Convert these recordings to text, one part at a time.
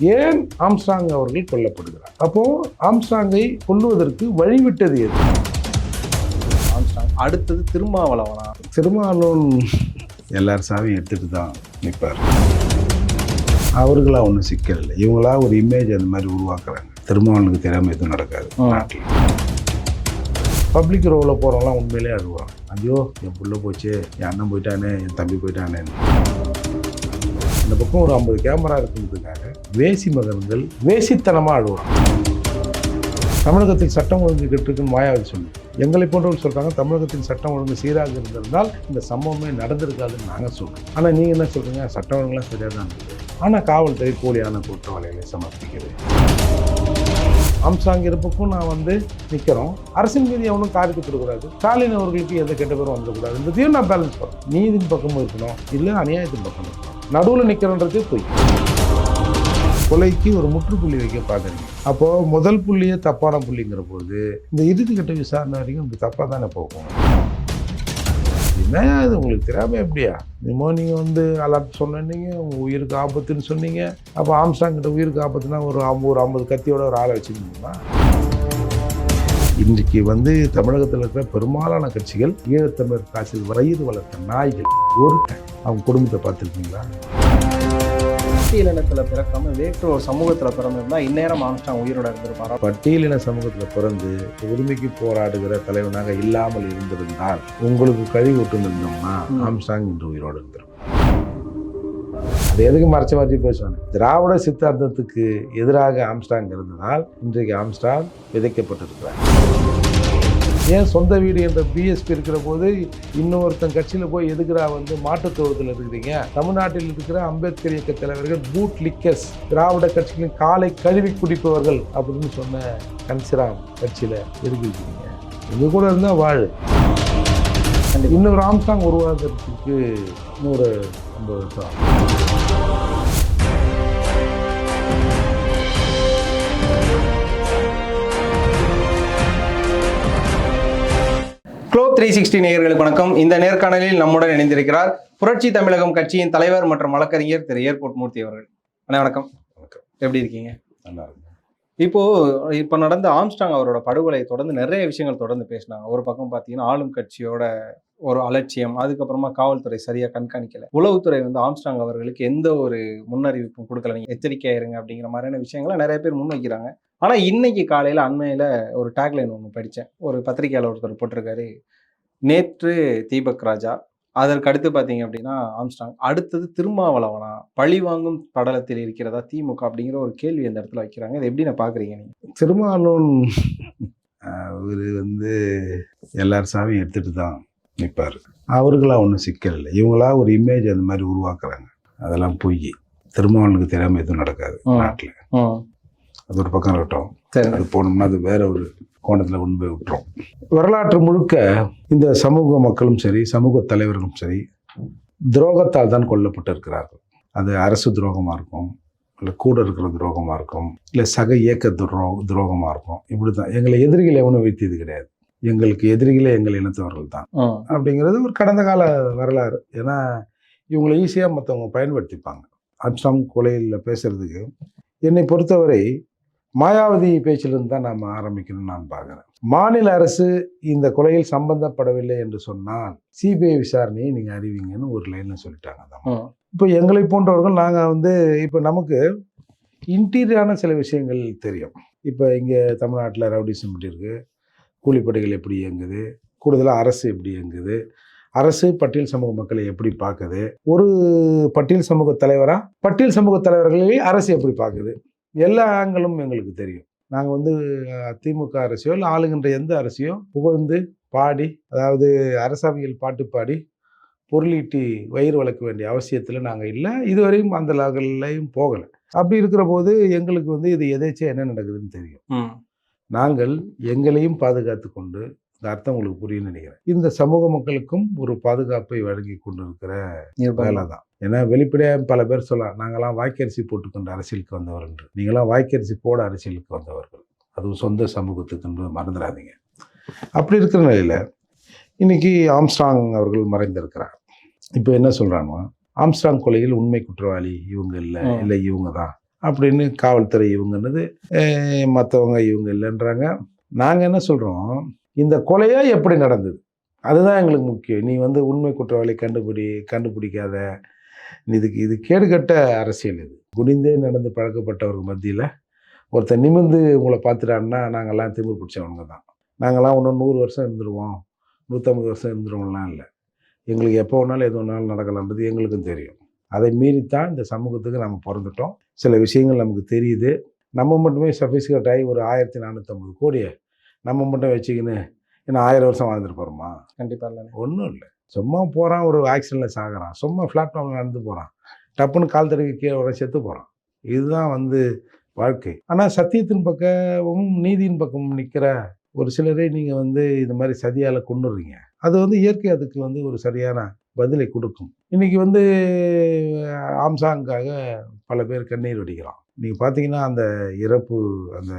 ஏன் ஆம்ஸ்டாங் அவர்கள் கொல்லப்படுகிறார்? அப்போ ஆம்ஸ்டாங்கை கொல்லுவதற்கு வழிவிட்டது எது? ஆம்ஸ்டாங் அடுத்தது திருமாவளவனா. திருமாவளவன் எல்லார் சாவியும் எடுத்துட்டு தான் நிற்பார் அவர்களா? ஒன்றும் சிக்கல் இல்லை இவங்களா ஒரு இமேஜ் அந்த மாதிரி உருவாக்குறாங்க. திருமாவளவனுக்கு தெரியாமல் எதுவும் நடக்காது. நாட்டில். பப்ளிக் ரோவில் போகிறவங்களாம் உண்மையிலே அழுவாங்க. ஐயோ என் புள்ள போச்சு என் அண்ணன் போயிட்டானே என் தம்பி போயிட்டானே இந்த பக்கம் ஒரு ஐம்பது கேமரா இருக்கிறதுக்காக வேசி மகன்கள் வேசித்தனமாக அழுவாங்க தமிழகத்தில் சட்டம் ஒழுங்கு கெட்டிருக்குன்னு மாயாவது சொன்னோம் எங்களை போன்றவர்கள் சொல்கிறாங்க தமிழகத்தின் சட்டம் ஒழுங்கு சீராக இருந்திருந்தால் இந்த சம்பவமே நடந்திருக்காதுன்னு நாங்கள் சொல்கிறோம் ஆனால் நீங்கள் என்ன சொல்கிறீங்க சட்டம் ஒழுங்குலாம் சரியாக தான் இருக்குது ஆனால் காவல்துறை போலியான குற்றவாளிகளை சமர்ப்பிக்கிறது ஆம்சாங் இருப்புக்கும் நான் வந்து நிற்கிறோம் அரசின் மீது எவனும் காரி கொடுக்கூடாது ஸ்டாலின் அவர்களுக்கு எந்த கெட்ட பேரும் வந்துடக்கூடாது இந்த நான் பேலன்ஸ் பண்ணுறேன். நீதின் பக்கமும் இருக்கணும். இல்லை அநியாயத்தின் பக்கம் இருக்கணும். நடுவில் நிற்கிறன்றது போய். கொலைக்கு ஒரு முற்றுப்புள்ளி வைக்க பார்க்குறீங்க. அப்போது முதல் புள்ளியே தப்பான புள்ளிங்கிற போது இந்த இறுதிக்கட்ட விசாரணை வரைக்கும் இப்படி தப்பாக தானே போகும்? என்ன இது உங்களுக்கு தெரியாமல் எப்படியா? என்னமோ நீங்கள் வந்து அலர்ட் சொன்னீங்க உங்கள் உயிருக்கு ஆபத்துன்னு சொன்னீங்க. அப்போ ஆம்சாங் கிட்ட உயிருக்கு ஆபத்துனா ஒரு ஐம்பது ஒரு ஐம்பது கத்தியோட ஒரு ஆளை வச்சுருந்தீங்களா இன்றைக்கு வந்து தமிழகத்தில் இருக்கிற பெரும்பாலான கட்சிகள் ஈழத்தமிழர் காசில் வரையுது வளர்த்த நாய்கள் ஒருத்தன். அவங்க குடும்பத்தை பார்த்துருக்கீங்களா? பட்டியலினத்துல பிறக்காம வேற்று ஒரு சமூகத்துல பிறந்திருந்தா இந்நேரம் ஆம்ஸ்டாங் உயிரோட இருந்திருப்பாரா? பட்டியலின சமூகத்தில் பிறந்து உரிமைக்கு போராடுகிற தலைவனாக இல்லாமல் இருந்திருந்தால் உங்களுக்கு கழுவி விட்டுருந்தோம்னா. ஆம்சாங் இன்று உயிரோடு இருந்திருக்கும் அது எதுக்கு மறைச்ச மறைச்சி பேசுவாங்க திராவிட சித்தாந்தத்துக்கு எதிராக ஆம்ஸ்டாங் இருந்ததால் இன்றைக்கு ஆம்ஸ்டாங் விதைக்கப்பட்டிருக்கிறார். ஏன் சொந்த வீடு என்ற பிஎஸ்பி இருக்கிற போது இன்னொருத்தன் கட்சியில் போய் எதுக்குறா வந்து மாட்டுத் தொழுத்தில் இருக்கிறீங்க? தமிழ்நாட்டில் இருக்கிற அம்பேத்கர் இயக்க தலைவர்கள் பூட் லிக்கர்ஸ் திராவிட கட்சிகளின் காலை கழுவி குடிப்பவர்கள் அப்படின்னு சொன்ன கன்சிராம் கட்சியில் எதுக்கு இது கூட இருந்தால் வாழ். இன்னொரு ஆம்சாங் உருவாக்குறதுக்கு இன்னொரு ஐம்பது வருஷம் ஆகும். க்ளோ த்ரீ சிக்ஸ்டி நேயர்களுக்கு வணக்கம். இந்த நேர்காணலில் நம்முடன் இணைந்திருக்கிறார் புரட்சி தமிழகம் கட்சியின் தலைவர் மற்றும் வழக்கறிஞர் திரு ஏர்போர்ட் மூர்த்தி அவர்கள். அண்ணா வணக்கம். வணக்கம். எப்படி இருக்கீங்க? நல்லா இப்போ இப்போ நடந்த ஆம்ஸ்டாங் அவரோட படுகொலை தொடர்ந்து நிறைய விஷயங்கள் தொடர்ந்து பேசினாங்க. ஒரு பக்கம் பார்த்தீங்கன்னா ஆளும் கட்சியோட ஒரு அலட்சியம் அதுக்கப்புறமா காவல்துறை சரியா கண்காணிக்கல. உளவுத்துறை வந்து ஆம்ஸ்டாங் அவர்களுக்கு எந்த ஒரு முன்னறிவிப்பும் கொடுக்கல. நீங்க எச்சரிக்கையா இருங்க அப்படிங்கிற மாதிரியான விஷயங்களை நிறைய பேர் முன்வைக்கிறாங்க. ஆனா இன்னைக்கு காலையில அண்மையில ஒரு டேக்லைன் ஒன்று படித்தேன் ஒரு பத்திரிகையாளர் ஒருத்தர் போட்டிருக்காரு. நேற்று தீபக் ராஜா அதற்கு அடுத்து பார்த்தீங்க அப்படின்னா ஆம்ஸ்டாங் அடுத்தது திருமாவளவனா? பழி வாங்கும் படலத்தில் இருக்கிறதா திமுக? அப்படிங்கிற ஒரு கேள்வி அந்த இடத்துல வைக்கிறாங்க. இதை எப்படி நான் பாக்குறீங்க நீங்க? திருமாவளவன் அவர் வந்து எல்லார் சாவியும் எடுத்துட்டு தான் நிற்பார் அவர்களா? ஒன்றும் சிக்கல் இல்லை. இவங்களா ஒரு இமேஜ் அந்த மாதிரி உருவாக்குறாங்க. அதெல்லாம் பொய். திருமாவளவனுக்கு தெரியாமல் எதுவும் நடக்காது. நாட்டில். அது ஒரு பக்கம் இருக்கட்டும். சரி. அது போனோம்னா அது வேற ஒரு கோணத்தில் கொண்டு போய் விட்டுரும். வரலாற்று முழுக்க இந்த சமூக மக்களும் சரி சமூக தலைவர்களும் சரி துரோகத்தால் தான் கொல்லப்பட்டு இருக்கிறார்கள் அது அரசு துரோகமாக இருக்கும் இல்லை கூட இருக்கிற துரோகமாக இருக்கும் இல்லை சக இயக்க துரோ துரோகமாக இருக்கும். இப்படி தான் எங்களை எதிரிகள் எவனும் வீழ்த்தியது கிடையாது. எங்களுக்கு எதிரிகளே எங்கள் இனத்தவர்கள் தான். அப்படிங்கிறது ஒரு கடந்த கால வரலாறு. ஏன்னா இவங்களை ஈஸியாக மற்றவங்க பயன்படுத்திப்பாங்க. அம்சாங் கொலையில் பேசுறதுக்கு என்னை பொறுத்தவரை மாயாவதி பேச்சிலிருந்து தான் நாம் ஆரம்பிக்கணும்னு நான் பார்க்குறேன். மாநில அரசு இந்த கொலையில் சம்பந்தப்படவில்லை என்று சொன்னால் சிபிஐ விசாரணையை நீங்கள் அறிவிங்கன்னு ஒரு லைனில் சொல்லிட்டாங்க. ம். இப்போ எங்களை போன்றவர்கள் நாங்கள் வந்து இப்போ நமக்கு இன்டீரியரான சில விஷயங்கள் தெரியும். இப்போ இங்கே தமிழ்நாட்டில் ரவுடிசம் எப்படி இருக்குது கூலிப்படைகள் எப்படி இயங்குது? கூடுதலாக அரசு எப்படி இயங்குது? அரசு பட்டியல் சமூக மக்களை எப்படி பார்க்குது? ஒரு பட்டியல் சமூக தலைவராக பட்டியல் சமூக தலைவர்களை அரசு எப்படி பார்க்குது? எல்லா ஆங்கிளும் எங்களுக்கு தெரியும். நாங்கள் வந்து திமுக அரசையோ இல்லை ஆளுகின்ற எந்த அரசையோ புகழ்ந்து பாடி அதாவது அரசாவியல் பாட்டு பாடி பொருளீட்டி வயிறு வளர்க்க வேண்டிய அவசியத்தில் நாங்கள் இல்லை. இதுவரையும் அந்த லெவல்லையும் போகலை. அப்படி இருக்கிற போது எங்களுக்கு வந்து இது எதேச்சியாக என்ன நடக்குதுன்னு தெரியும். நாங்கள் எங்களையும் பாதுகாத்து கொண்டு இந்த அர்த்தம் உங்களுக்கு புரியும்னு நினைக்கிறேன். இந்த சமூக மக்களுக்கும் ஒரு பாதுகாப்பை வழங்கி கொண்டிருக்கிற. வேலை தான் ஏன்னா வெளிப்படையாக பல பேர் சொல்லலாம் நாங்களாம் வாய்க்கரிசி போட்டுக்கொண்டு அரசியலுக்கு வந்தவர் என்று. நீங்களாம் வாய்க்கரிசி போட அரசியலுக்கு வந்தவர்கள். அதுவும் சொந்த சமூகத்துக்கு மறந்துடாதீங்க. அப்படி இருக்கிற நிலையில் இன்னைக்கு ஆம்ஸ்ட்ராங் அவர்கள் மறைந்திருக்கிறார். இப்போ என்ன சொல்கிறாங்க ஆம்ஸ்ட்ராங் கொலையில் உண்மை குற்றவாளி இவங்க இல்லை. இல்லை இவங்க தான். அப்படின்னு காவல்துறை இவங்கன்னது மற்றவங்க இவங்க இல்லைன்றாங்க. நாங்கள் என்ன சொல்கிறோம் இந்த கொலையாக எப்படி நடந்தது? அதுதான் எங்களுக்கு முக்கியம். நீ வந்து உண்மை குற்றவாளி கண்டுபிடி கண்டுபிடிக்காத. இதுக்கு இது கேடுகட்ட அரசியல் இது. குனிந்தே நடந்து பழக்கப்பட்டவர்கள் மத்தியில் ஒருத்தர் நிமிர்ந்து உங்களை பார்த்துட்டான்னா நாங்கள்லாம் திமிர் பிடிச்சவங்க தான். நாங்கள்லாம் இன்னும் நூறு வருஷம் இருந்துருவோம். நூற்றம்பது வருஷம் இருந்துருவோம்லாம் இல்லை. எங்களுக்கு எப்போ வேணாலும் எது வேணாலும் நடக்கலான்றது எங்களுக்கும் தெரியும். அதை மீறித்தான் இந்த சமூகத்துக்கு நம்ம பிறந்துட்டோம். சில விஷயங்கள் நமக்கு தெரியுது. நம்ம மட்டுமே சஃபிஸ்கேட் ஆகி ஒரு ஆயிரத்தி நானூற்றம்பது கோடியை நம்ம மட்டும் வச்சுக்கின்னு இன்னும் ஆயிரம் வருஷம் வாழ்ந்துட்டு போகிறோமா கண்டிப்பா இல்லை. ஒன்றும் இல்லை. சும்மா போகிறான் ஒரு ஆக்சிடெண்ட்டில் சாகுறான். சும்மா பிளாட்ஃபார்மில் நடந்து போகிறான் டப்புன்னு கால் தடவி கீழே உடனே செத்து போகிறான் இதுதான் வந்து வாழ்க்கை. ஆனால் சத்தியத்தின் பக்கமும் நீதியின் பக்கமும் நிற்கிற ஒரு சிலரை நீங்கள் வந்து இது மாதிரி சதியால் கொண்டுடுறீங்க அது வந்து இயற்கை அதுக்கு வந்து ஒரு சரியான பதிலை கொடுக்கும். இன்னைக்கு வந்து ஆம்சாங்காக பல பேர் கண்ணீர் வடிக்கிறான் நீங்கள் பார்த்தீங்கன்னா அந்த இறப்பு அந்த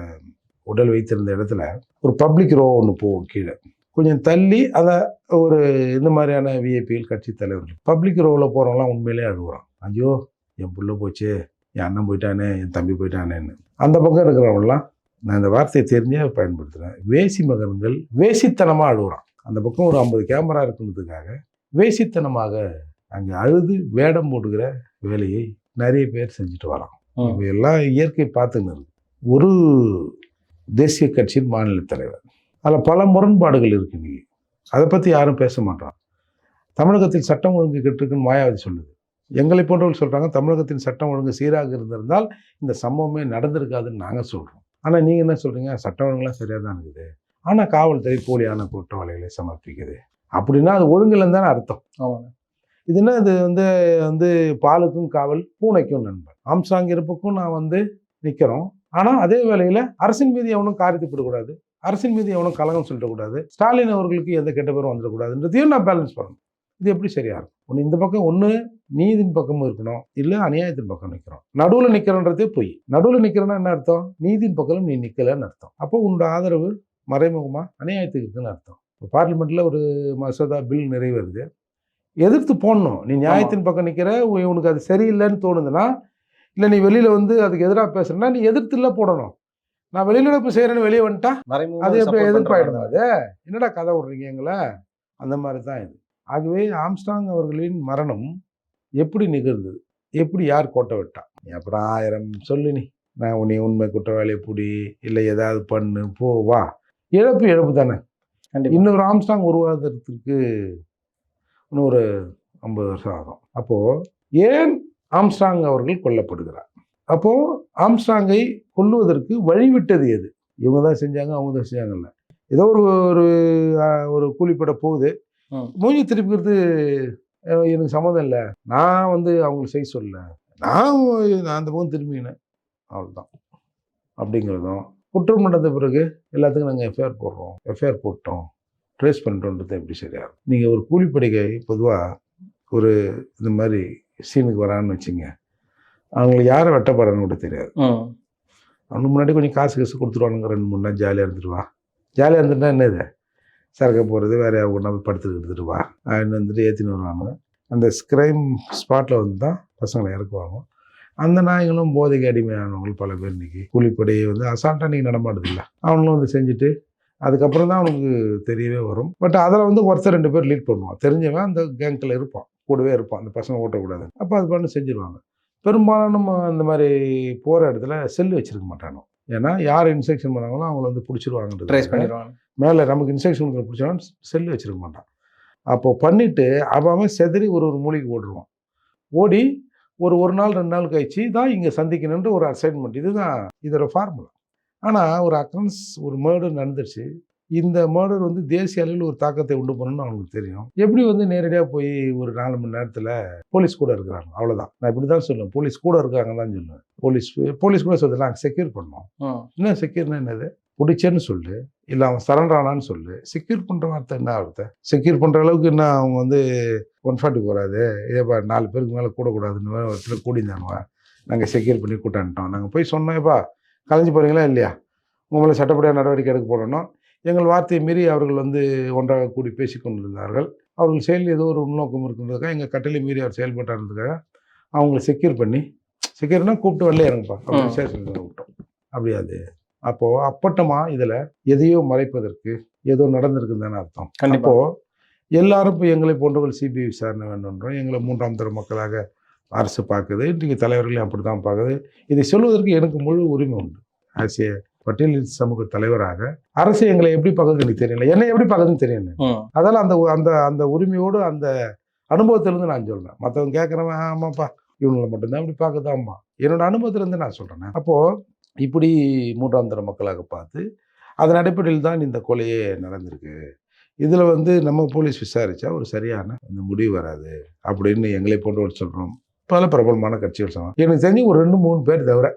உடல் வைத்திருந்த இடத்துல ஒரு பப்ளிக் ரோ ஒன்று போகும் கீழே. கொஞ்சம் தள்ளி அதை ஒரு இந்த மாதிரியான விஐபிகள் கட்சி தலைவர்கள். பப்ளிக் ரோவில் போகிறவங்களாம் உண்மையிலே அழுகுறான். ஐயோ என் புள்ள போச்சு என் அண்ணன் போயிட்டானே என் தம்பி போயிட்டானேன்னு. அந்த பக்கம் இருக்கிறவங்களாம் நான் இந்த வார்த்தையை தெரிஞ்சே பயன்படுத்துகிறேன் வேசி மகன்கள் வேசித்தனமாக அழுகுறான். அந்த பக்கம் ஒரு ஐம்பது கேமரா இருக்குன்றதுக்காக வேசித்தனமாக அங்கே அழுது வேடம் போடுகிற வேலையை நிறைய பேர் செஞ்சுட்டு வரான். எல்லாம் இயற்கை பார்த்துன்னு ஒரு தேசிய கட்சியின் மாநில தலைவர். அதில் பல முரண்பாடுகள் இருக்கு இன்னைக்கு. அதை பற்றி யாரும் பேச மாட்டான் தமிழகத்தில் சட்டம் ஒழுங்கு கெட்டிருக்குன்னு மாயாவதி சொல்லுது. எங்களை போன்றவர்கள் சொல்கிறாங்க தமிழகத்தின் சட்டம் ஒழுங்கு சீராக இருந்திருந்தால் இந்த சம்பவமே நடந்திருக்காதுன்னு நாங்கள் சொல்கிறோம் ஆனால் நீங்கள் என்ன சொல்கிறீங்க சட்டம் ஒழுங்குலாம் சரியாக தான் இருக்குது. ஆனால் காவல்துறை போலியான குற்றவாளிகளை சமர்ப்பிக்குது. அப்படின்னா அது ஒழுங்கில்லைன்னு தானே அர்த்தம். ஆமாங்க. இது என்ன? இது வந்து வந்து பாலுக்கும் காவல் பூனைக்கும் நண்பன். ஆம்சாங் இருப்புக்கும் நான் வந்து நிற்கிறோம் ஆனால் அதே வேளையில் அரசின் மீது எவனும் காரியத்துப்படக்கூடாது அரசின் மீது எவனும் கலகம் சொல்லிடக்கூடாது ஸ்டாலின் அவர்களுக்கு எந்த கெட்ட பேரும் வந்துடக்கூடாதுன்றதையும் நான் பேலன்ஸ் பண்ணணும். இது எப்படி சரியா இருக்கும்? ஒன்று இந்த பக்கம் ஒன்று நீதியின் பக்கமும் இருக்கணும். இல்லை அநியாயத்தின் பக்கம் நிற்கிறோம் நடுவில் நிற்கிறன்றதே பொய். நடுவில் நிற்கிறேன்னா என்ன அர்த்தம்? நீதியின் பக்கம் நீ நிற்கலன்னு அர்த்தம். அப்போ உன்னோட ஆதரவு மறைமுகமாக அநியாயத்துக்கு இருக்குன்னு அர்த்தம். இப்போ பார்லிமெண்ட்டில் ஒரு மசோதா பில் நிறைவேறுது. எதிர்த்து போடணும். நீ நியாயத்தின் பக்கம் நிற்கிற உனக்கு அது சரியில்லைன்னு தோணுதுன்னா இல்லை நீ வெளியில் வந்து அதுக்கு எதிராக பேசுறேன்னா நீ எதிர்த்து இல்லை போடணும். நான் வெளிநடப்பு செய்கிறேன்னு வெளியே வந்துட்டா அது support எதிர்ப்பாயிடும். அது? என்னடா கதை விடுறீங்க எங்களை? அந்த மாதிரி தான் இது. ஆகவே ஆம்ஸ்டாங் அவர்களின் மரணம் எப்படி நிகழ்ந்தது? எப்படி யார் கோட்டை விட்டா? நீ அப்புறம் ஆயிரம் சொல்லு நீ. நான் உன்னை உண்மை குற்றவாளியை புடி இல்லை ஏதாவது பண்ணு போ வா. இழப்பு இழப்பு தானே. இன்னொரு ஆம்ஸ்டாங் உருவாகிறதுக்கு இன்னும் ஒரு ஐம்பது வருஷம் ஆகும். அப்போது ஏன் ஆம்ஸ்டாங் அவர்கள் கொல்லப்படுகிறார். அப்போது ஆம்ஸ்டாங்கை கொல்லுவதற்கு வழிவிட்டது எது? இவங்க தான் செஞ்சாங்க அவங்க தான் செஞ்சாங்கல்ல. ஏதோ ஒரு ஒரு ஒரு கூலிப்பட போகுது. மூஞ்சி திருப்பிக்கிறது எனக்கு சம்மதம் இல்லை. நான் வந்து அவங்களுக்கு செய்ய சொல்லல. நான் நான் அந்த பக்கம் திரும்பினேன். அவ்வளோதான் அப்படிங்கிறதும் குற்றம் நடந்த பிறகு எல்லாத்துக்கும் நாங்கள் எஃப்ஐஆர் போடுறோம். எஃப்ஐஆர் போட்டோம். ட்ரேஸ் பண்ணிட்டோன்றது எப்படி சரியா இருக்கும்? நீங்கள் ஒரு கூலிப்படைகை பொதுவாக ஒரு இந்த மாதிரி சீனுக்கு வரான்னு வச்சுங்க. அவங்களுக்கு யாரை வெட்ட போகிறான்னு கூட தெரியாது. அவனுக்கு முன்னாடி கொஞ்சம் காசு காசு கொடுத்துருவானுங்க. ரெண்டு மூணு நாள் ஜாலியாக இருந்துட்டு வா. ஜாலியாக இருந்துட்டா என்னது? சரக்கு போகிறது வேற கொண்டு வந்து படுத்துட்டு எடுத்துட்டு வா. அப்படின்னு வந்துட்டு ஏற்றின்னு வருவாங்க. அந்த ஸ்க்ரைம் ஸ்பாட்டில் வந்து தான் பசங்களை இறக்குவாங்க. அந்த நாய்களும் போதைக்கு அடிமையானவங்க பல பேர் இன்னைக்கு. கூலிப்படையை வந்து அசால்ட்டாக இன்னைக்கு நடமாடுது இல்லை அவங்களும் வந்து செஞ்சுட்டு அதுக்கப்புறம் தான் அவனுக்கு தெரியவே வரும். பட் அதில் வந்து ஒருத்தர் ரெண்டு பேர் லீட் பண்ணுவான். தெரிஞ்சவன் அந்த கேங்கில் இருப்பான். கூடவே இருப்பான். அந்த பசங்க ஓட்டக்கூடாது அப்போ அது பண்ணி செஞ்சுருவாங்க. பெரும்பாலும் நம்ம அந்த மாதிரி போகிற இடத்துல செல் வச்சிருக்க மாட்டானோ? ஏன்னா யார் இன்ஸ்ட்ரக்ஷன் பண்ணாங்களோ அவங்கள வந்து ட்ரேஸ் பிடிச்சிருவாங்கன்றது பண்ணிடுவாங்க. மேலே நமக்கு இன்ஸ்ட்ரக்ஷன் கொடுக்குற பிடிச்சவன் செல் வச்சிருக்க மாட்டான். அப்போ பண்ணிட்டு அவன் செதறி ஒரு ஒரு மூலைக்கு ஓடுருவான் ஓடி ஒரு ஒரு நாள் ரெண்டு நாள் கழிச்சு தான் இங்கே சந்திக்கணுன்ற ஒரு அசைன்மெண்ட் இதுதான் இதோட ஃபார்முலா ஆனால் ஒரு அக்ரன்ஸ் ஒரு மர்டர் நடந்துருச்சு. இந்த மர்டர் வந்து தேசிய அளவில் ஒரு தாக்கத்தை உண்டு பண்ணணும்னு அவங்களுக்கு தெரியும். எப்படி வந்து நேரடியாக போய் ஒரு நாலு மணி நேரத்தில் போலீஸ் கூட இருக்கிறாங்க? அவ்வளோதான் நான் இப்படி தான் சொல்லுவேன். போலீஸ் கூட இருக்காங்க தான் சொல்லுவேன். போலீஸ் போலீஸ் கூட சொல்லுது நாங்கள் செக்யூர் பண்ணோம். என்ன செக்யூர்னா என்னது? பிடிச்சேன்னு சொல்லு. இல்லை அவன் சரண்டரானான்னு சொல்லு. செக்யூர் பண்ணுற வார்த்தை என்ன வார்த்தை செக்யூர் பண்ணுற அளவுக்கு என்ன அவங்க வந்து ஒன் ஃபார்ட்டி போகாது ஏப்பா நாலு பேருக்கு மேலே கூடக்கூடாதுன்னு ஒருத்தர் கூடிந்தானுவா நாங்கள் செக்யூர் பண்ணி கூட்டான்ட்டோம் நாங்கள் போய் சொன்னோம்ப்பா கலைஞ்சு போகிறீங்களா இல்லையா? உங்க மேலே சட்டப்படியாக நடவடிக்கை எடுக்க போடணும் எங்கள் வார்த்தையை மீறி அவர்கள் வந்து ஒன்றாக கூடி பேசி கொண்டிருந்தார்கள் அவர்கள் செயலில் ஏதோ ஒரு உள்நோக்கம் இருக்கின்றதுக்காக எங்கள் கட்டளை மீறி அவர் செயல்பட்டாருன்றதுக்காக அவங்கள செக்யூர் பண்ணி செக்யூரிட்டினா கூப்பிட்டு வெளில இறங்குப்பா. அப்படி ஸ்டேஷனில் விட்டோம் அப்படியாது அப்போது அப்பட்டமா இதில் எதையோ மறைப்பதற்கு ஏதோ நடந்திருக்குன்னு தானே அர்த்தம். கண்டிப்பா. அப்போ எல்லாரும் இப்போ எங்களை போன்றவர்கள் சிபிஐ விசாரணை வேணுன்றோம் எங்களை மூன்றாம் தர மக்களாக அரசு பார்க்குது. இன்றைக்கு தலைவர்களையும் அப்படி தான் பார்க்குது. இதை சொல்வதற்கு எனக்கு முழு உரிமை உண்டு. ஆஸ் ஏ பட்டியலின் சமூக தலைவராக அரசு எங்களை எப்படி பார்க்குறது எனக்கு தெரியல. என்னை எப்படி பார்க்குதுன்னு தெரியல. ம் அதனால் அந்த அந்த அந்த உரிமையோடு அந்த அனுபவத்திலேருந்து நான் சொல்கிறேன் மற்றவங்க கேட்குறவன் ஆமாப்பா இவங்களை மட்டும்தான் இப்படி பார்க்குதாம்மா என்னோட அனுபவத்திலேருந்து நான் சொல்கிறேன் அப்போது இப்படி மூன்றாம் தர மக்களாக பார்த்து அதன் அடிப்படையில் தான் இந்த கொலையே நடந்திருக்கு. இதில் வந்து நம்ம போலீஸ் விசாரித்தா ஒரு சரியான அந்த முடிவு வராது அப்படின்னு எங்களை போன்றவர் சொல்கிறோம் பல பிரபலமான கட்சிகள் சொன்னாங்க எனக்கு தெரிஞ்சு ஒரு ரெண்டு மூணு பேர் தவிர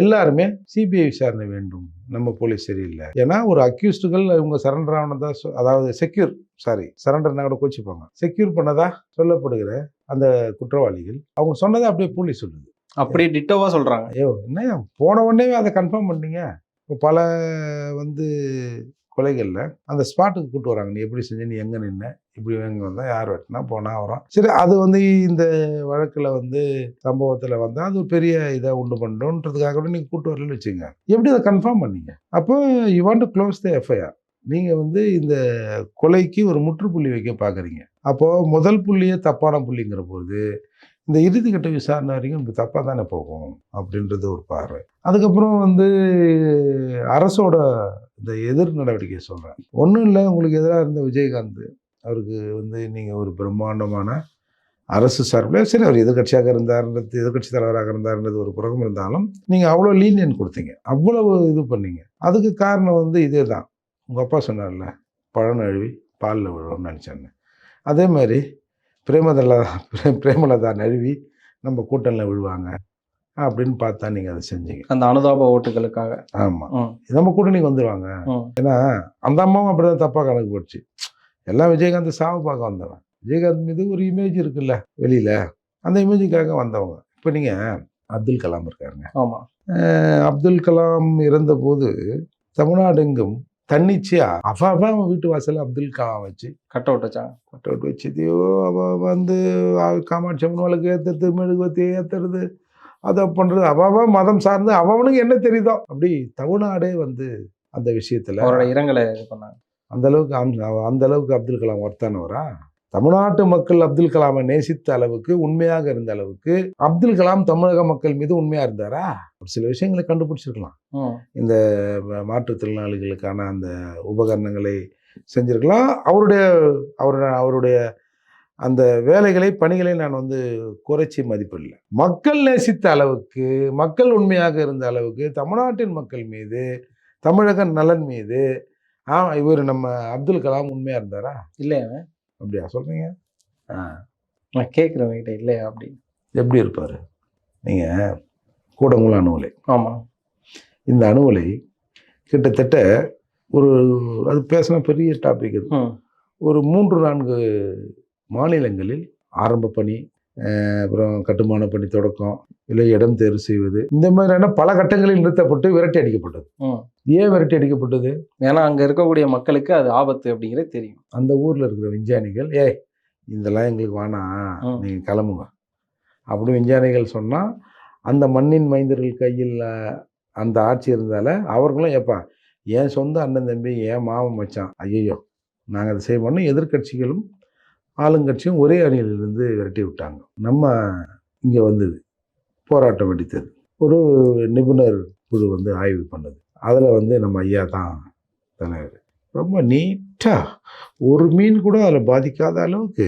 எல்லாருமே சிபிஐ விசாரணை வேண்டும். நம்ம போலீஸ் சரியில்லை. ஏன்னா ஒரு அக்யூஸ்டுகள் இவங்க சரண்டர் ஆனதா அதாவது செக்யூர் சாரி சரண்டர்னா கூட கோச்சிப்பாங்க. செக்யூர் பண்ணதா சொல்லப்படுகிற அந்த குற்றவாளிகள் அவங்க சொன்னதை அப்படியே போலீஸ் சொல்லுது. அப்படியே டிட்டோவா சொல்றாங்க. ஐயோ என்ன போன உடனே அதை கன்ஃபார்ம் பண்ணீங்க பல வந்து கொலைகளில் அந்த ஸ்பாட்டுக்கு கூட்டு வராங்க. நீ எப்படி செஞ்ச நீ எங்கே நின்ன இப்படி எங்கே வந்தால் யார் வெட்டினா போனால் வரோம். சரி அது வந்து இந்த வழக்கில் வந்து சம்பவத்தில் வந்தால் அது ஒரு பெரிய இதை உண்டு பண்ணுன்றதுக்காக கூட நீங்கள் கூட்டு வரலன்னு வச்சுங்க எப்படி அதை கன்ஃபார்ம் பண்ணீங்க? அப்போ you want to close the FIR நீங்கள் வந்து இந்த கொலைக்கு ஒரு முற்றுப்புள்ளி வைக்க பார்க்குறீங்க அப்போது முதல் புள்ளியே தப்பான புள்ளிங்கிற போது இந்த இறுதிக்கட்ட விசாரணை வரைக்கும் இப்போ தப்பாக தானே போகும் அப்படின்றது ஒரு பார்வை. அதுக்கப்புறம் வந்து அரசோட இந்த எதிர் நடவடிக்கை சொல்கிறேன் ஒன்றும் இல்லை உங்களுக்கு எதிராக இருந்த விஜயகாந்த் அவருக்கு வந்து நீங்கள் ஒரு பிரம்மாண்டமான அரசு சார்பில் சரி அவர் எதிர்கட்சியாக இருந்தார்ன்றது எதிர்கட்சி தலைவராக இருந்தார்ன்றது ஒரு புறகம் இருந்தாலும் நீங்கள் அவ்வளோ லீனியன் கொடுத்தீங்க. அவ்வளவு இது பண்ணீங்க. அதுக்கு காரணம் வந்து இதே தான். உங்கள் அப்பா சொன்னார்ல பழம் அழுவி பாலில் விழுவோம்னு நினச்சேன்னு. அதே மாதிரி பிரேமதலா பிரே- பிரேமலதா நழுவி நம்ம கூட்டணியில் விழுவாங்க. அப்படின்னு பார்த்தா நீங்கள் அதை செஞ்சீங்க. அந்த அனுதாப ஓட்டுகளுக்காக. ஆமாம் நம்ம கூட்டணிக்கு வந்துடுவாங்க ம் அந்த அம்மாவும் அப்படி தான் தப்பாக கணக்கு போச்சு எல்லாம் விஜயகாந்த் சாவு பார்க்க வந்தவன். விஜயகாந்த் மீது ஒரு இமேஜ் இருக்குல்ல வெளியில். அந்த இமேஜுக்காக வந்தவங்க. இப்போ நீங்கள் அப்துல் கலாம் இருக்காருங்க. ஆமா. அஹ் அப்துல் கலாம் இருந்தபோது தமிழ்நாடெங்கும் தன்னிச்சையா? அவ அவ அவன் வீட்டு வாசல்ல அப்துல் கலாம் வச்சு. கட் அவுட் வச்சாங்க கட் அவுட் வச்சதையோ அவ வந்து காமாட்சி அம்மன் வழக்கு ஏற்றுறது மெழுகுவத்தி ஏற்றுறது அதை பண்ணுறது அவ அவ மதம் சார்ந்து அவனுக்கு என்ன தெரியுதோ? அப்படி தமிழ்நாடே வந்து அந்த விஷயத்தில் அவரோட இரங்கலை இது பண்ணாங்க. அந்த அளவுக்கு அந்த அளவுக்கு அப்துல் கலாம் ஒர்த்தானவரா? தமிழ்நாட்டு மக்கள் அப்துல் கலாமை நேசித்த அளவுக்கு உண்மையாக இருந்த அளவுக்கு அப்துல் கலாம் தமிழக மக்கள் மீது உண்மையா இருந்தாரா? ஒரு சில விஷயங்களை கண்டுபிடிச்சிருக்கலாம். இந்த மாற்றுத்திறனாளிகளுக்கான அந்த உபகரணங்களை செஞ்சிருக்கலாம். அவருடைய அவருடைய அவருடைய அந்த வேலைகளை பணிகளை நான் வந்து குறைச்சி மதிப்பிடல. மக்கள் நேசித்த அளவுக்கு மக்கள் உண்மையாக இருந்த அளவுக்கு தமிழ்நாட்டின் மக்கள் மீது தமிழக நலன் மீது ஆ இவர் நம்ம அப்துல் கலாம் உண்மையா இருந்தாரா? இல்லையா அப்படியா? சொல்றீங்க. ஆ. நான் கேட்குறேன் கிட்ட இல்லையா அப்படின்னு. எப்படி இருப்பார்? நீங்கள் கூடங்குளம் அணுவலை. ஆமா. இந்த அணுவலை கிட்டத்தட்ட ஒரு அது பேசினா பெரிய டாபிக் இது. ஒரு மூன்று நான்கு மாநிலங்களில் ஆரம்ப பணி அப்புறம் கட்டுமான பணி தொடக்கம் இல்லை இடம் தேர்வு செய்வது. இந்த மாதிரியான பல கட்டங்களில் நிறுத்தப்பட்டு விரட்டி அடிக்கப்பட்டது. ஏன் விரட்டி அடிக்கப்பட்டது? ஏன்னா அங்க இருக்கக்கூடிய மக்களுக்கு அது ஆபத்து அப்படிங்கிறது தெரியும். அந்த ஊரில் இருக்கிற விஞ்ஞானிகள் ஏய் இதெல்லாம் எங்களுக்கு வேணாம். நீங்கள் கிளம்புங்க. அப்படி விஞ்ஞானிகள் சொன்னால் அந்த மண்ணின் மைந்தர்கள் கையில் அந்த ஆட்சி இருந்தால அவர்களும் ஏப்பா என் சொந்த அண்ணன் தம்பி என் மாமன் மச்சான். ஐயோ நாங்கள் அதை செய்ய மாட்டோம் எதிர்க்கட்சிகளும் ஆளுங்கட்சியும் ஒரே அணியிலிருந்து விரட்டி விட்டாங்க. நம்ம இங்கே வந்தது போராட்டம் வெடித்தது. ஒரு நிபுணர் குழு வந்து ஆய்வு பண்ணது. அதில் வந்து நம்ம ஐயா தான் தலைவர். ரொம்ப நீட்டாக ஒரு மீன் கூட அதில் பாதிக்காத அளவுக்கு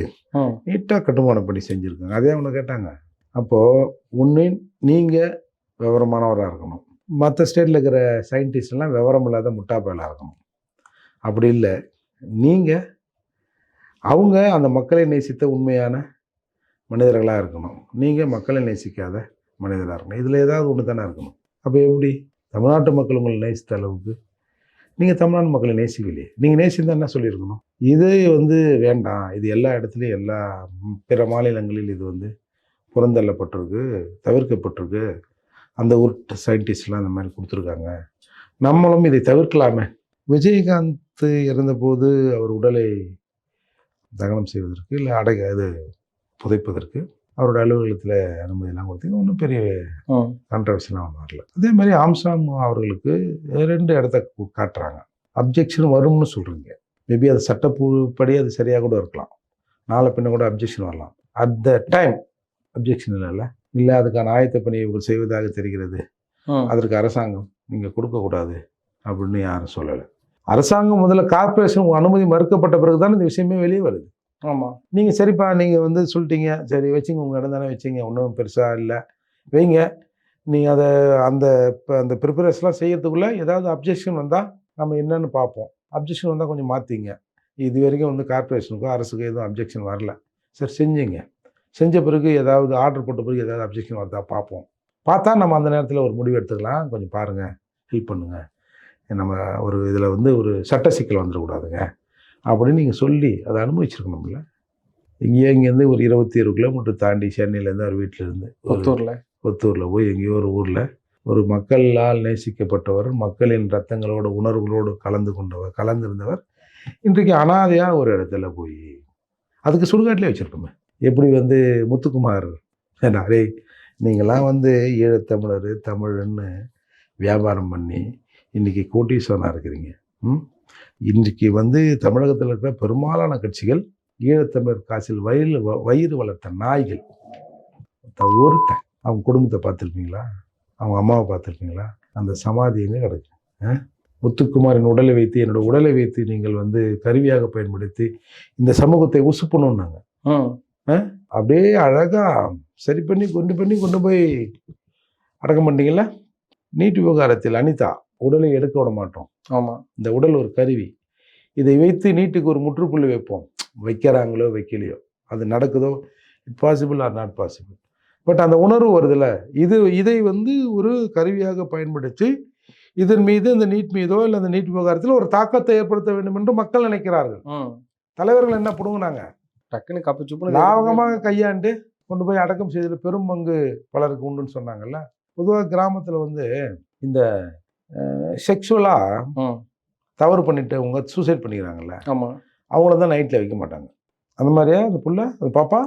நீட்டாக கட்டுமானம் பண்ணி செஞ்சுருக்காங்க. அதே அவங்க கேட்டாங்க. அப்போது ஒன்று நீங்கள் விவரமானவராக இருக்கணும். மற்ற ஸ்டேட்டில் இருக்கிற எல்லாம் விவரம் இல்லாத முட்டாப்பயலாக இருக்கணும். அப்படி இல்லை. நீங்கள் அவங்க அந்த மக்களை நேசித்த உண்மையான மனிதர்களாக இருக்கணும். நீங்கள் மக்களை நேசிக்காத மனிதராக இருக்கணும். இதில் ஏதாவது ஒன்று தானே இருக்கணும். அப்போ எப்படி? தமிழ்நாட்டு மக்கள் உங்களை நேசித்த அளவுக்கு நீங்கள் தமிழ்நாடு மக்களை நேசிக்கலையே. நீங்கள் நேசிந்தா என்ன சொல்லியிருக்கணும்? இது வந்து வேண்டாம். இது எல்லா இடத்துலையும் எல்லா பிற மாநிலங்களில் இது வந்து புறந்தள்ளப்பட்டிருக்கு தவிர்க்கப்பட்டிருக்கு. அந்த ஊர் சயின்டிஸ்ட்லாம் அந்த மாதிரி கொடுத்துருக்காங்க. நம்மளும் இதை தவிர்க்கலாமே. விஜயகாந்த் இறந்தபோது அவர் உடலை தகனம் செய்வதற்கு இல்லை அடை இது புதைப்பதற்கு அவரோட அலுவலகத்தில் அனுமதியெல்லாம் கொடுத்தீங்க ஒன்றும் பெரிய கான்ட்ரவர்சிலாம் ஒன்றும் வரல. அதே மாதிரி ஆம்சாங் அவர்களுக்கு ரெண்டு இடத்த காட்டுறாங்க. அப்ஜெக்ஷன் வரும்னு சொல்கிறீங்க மேபி அது சட்டப்படி அது சரியாக கூட இருக்கலாம். நாளை பின்ன கூட அப்ஜெக்ஷன் வரலாம். அட் த டைம் அப்ஜெக்ஷன் இல்லைல்ல இல்லை? அதுக்கான ஆயத்த பணி இவர்கள் செய்வதாக தெரிகிறது. அதற்கு அரசாங்கம் நீங்கள் கொடுக்கக்கூடாது அப்படின்னு யாரும் சொல்லலை. அரசாங்கம் முதல்ல கார்ப்பரேஷன் அனுமதி மறுக்கப்பட்ட பிறகு தான் இந்த விஷயமே வெளியே வருது. ஆமாம் நீங்கள் சரிப்பா நீங்கள் வந்து சொல்லிட்டீங்க. சரி வச்சுங்க உங்கள் இடம் தானே வச்சிங்க. ஒன்றும் பெருசாக இல்லை. வைங்க. நீங்கள் அதை அந்த இப்போ அந்த ப்ரிப்பரேஷன்லாம் செய்யறதுக்குள்ளே ஏதாவது அப்ஜெக்ஷன் வந்தால் நம்ம என்னன்னு பார்ப்போம். அப்ஜெக்ஷன் வந்தால் கொஞ்சம் மாற்றிங்க இது வரைக்கும் வந்து கார்ப்பரேஷனுக்கோ அரசுக்கோ எதுவும் அப்ஜெக்ஷன் வரல. சரி செஞ்சுங்க. செஞ்ச பிறகு ஏதாவது ஆர்டர் போட்ட பிறகு ஏதாவது அப்ஜெக்ஷன் வருதா பார்ப்போம். பார்த்தா நம்ம அந்த நேரத்தில் ஒரு முடிவு எடுத்துக்கலாம். கொஞ்சம் பாருங்கள் ஹெல்ப் பண்ணுங்கள் நம்ம ஒரு இதில் வந்து ஒரு சட்ட சிக்கல் வந்துடக்கூடாதுங்க. அப்படின்னு நீங்கள் சொல்லி அதை அனுபவிச்சிருக்கணும்ல இங்கேயே இங்கேருந்து ஒரு இருபத்தி ஏழு கிலோமீட்டர் தாண்டி சென்னையிலேருந்து அவர் வீட்டிலேருந்து ஒரு புத்தூரில் கொத்தூரில் போய் எங்கேயோ ஒரு ஊரில் ஒரு மக்களால் நேசிக்கப்பட்டவர் மக்களின் ரத்தங்களோட உணர்வுகளோடு கலந்து கொண்டவர் கலந்திருந்தவர். இன்றைக்கு அனாதையாக ஒரு இடத்துல போய் அதுக்கு சுடுகாட்டிலே வச்சுருக்கோமே. எப்படி வந்து முத்துக்குமார் ஏன்னா டேய் நீங்களாம் வந்து ஈழத்தமிழர் தமிழன்னு வியாபாரம் பண்ணி இன்றைக்கி கோட்டீஸ்வரனாக இருக்கிறீங்க. ம்? இன்றைக்கி வந்து தமிழகத்தில் இருக்கிற பெரும்பாலான கட்சிகள் ஈழத்தமிழர் காசில் வயிறு வ- வயிறு வளர்த்த நாய்கள். ஒருத்தன் அவங்க குடும்பத்தை பார்த்துருப்பீங்களா? அவங்க அம்மாவை பார்த்துருப்பீங்களா? அந்த சமாதி எங்கே கிடக்கு? ஆ? முத்துக்குமாரின் உடலை வைத்து என்னோட உடலை வைத்து நீங்கள் வந்து கருவியாக பயன்படுத்தி இந்த சமூகத்தை உசுப்பணும்னாங்க. அப்படியே அழகாக சரி பண்ணி கொண்டு பண்ணி கொண்டு போய் அடக்கம் பண்ணிட்டீங்களா? நீட் விவகாரத்தில் அனிதா உடலை எடுக்க விட மாட்டோம். ஆமாம் இந்த உடல் ஒரு கருவி. இதை வைத்து நீட்டுக்கு ஒரு முற்றுப்புள்ளி வைப்போம். வைக்கிறாங்களோ வைக்கலையோ. அது நடக்குதோ? It possible or not possible but அந்த உணர்வு வருதுல்ல. இது இதை வந்து ஒரு கருவியாக பயன்படுத்தி இதன் மீது இந்த நீட் மீதோ இல்லை அந்த நீட் விவகாரத்தில் ஒரு தாக்கத்தை ஏற்படுத்த வேண்டும் என்று மக்கள் நினைக்கிறார்கள். தலைவர்கள் என்ன பிடுங்கினாங்க? டக்குன்னு கப்பு சுப்புன்னு லாவகமாக கையாண்டு கொண்டு போய் அடக்கம் செய்ததில் பெரும் பங்கு பலருக்கு உண்டுன்னு சொன்னாங்கல்ல. பொதுவாக கிராமத்தில் வந்து இந்த செக்ஷுவலாக தவறு பண்ணிட்டவங்க சூசைட் பண்ணிக்கிறாங்கல்ல ஆமாம் அவங்கள தான் நைட்டில் வைக்க மாட்டாங்க. அந்த மாதிரியா அந்த புள்ள? அந்த பாப்பா?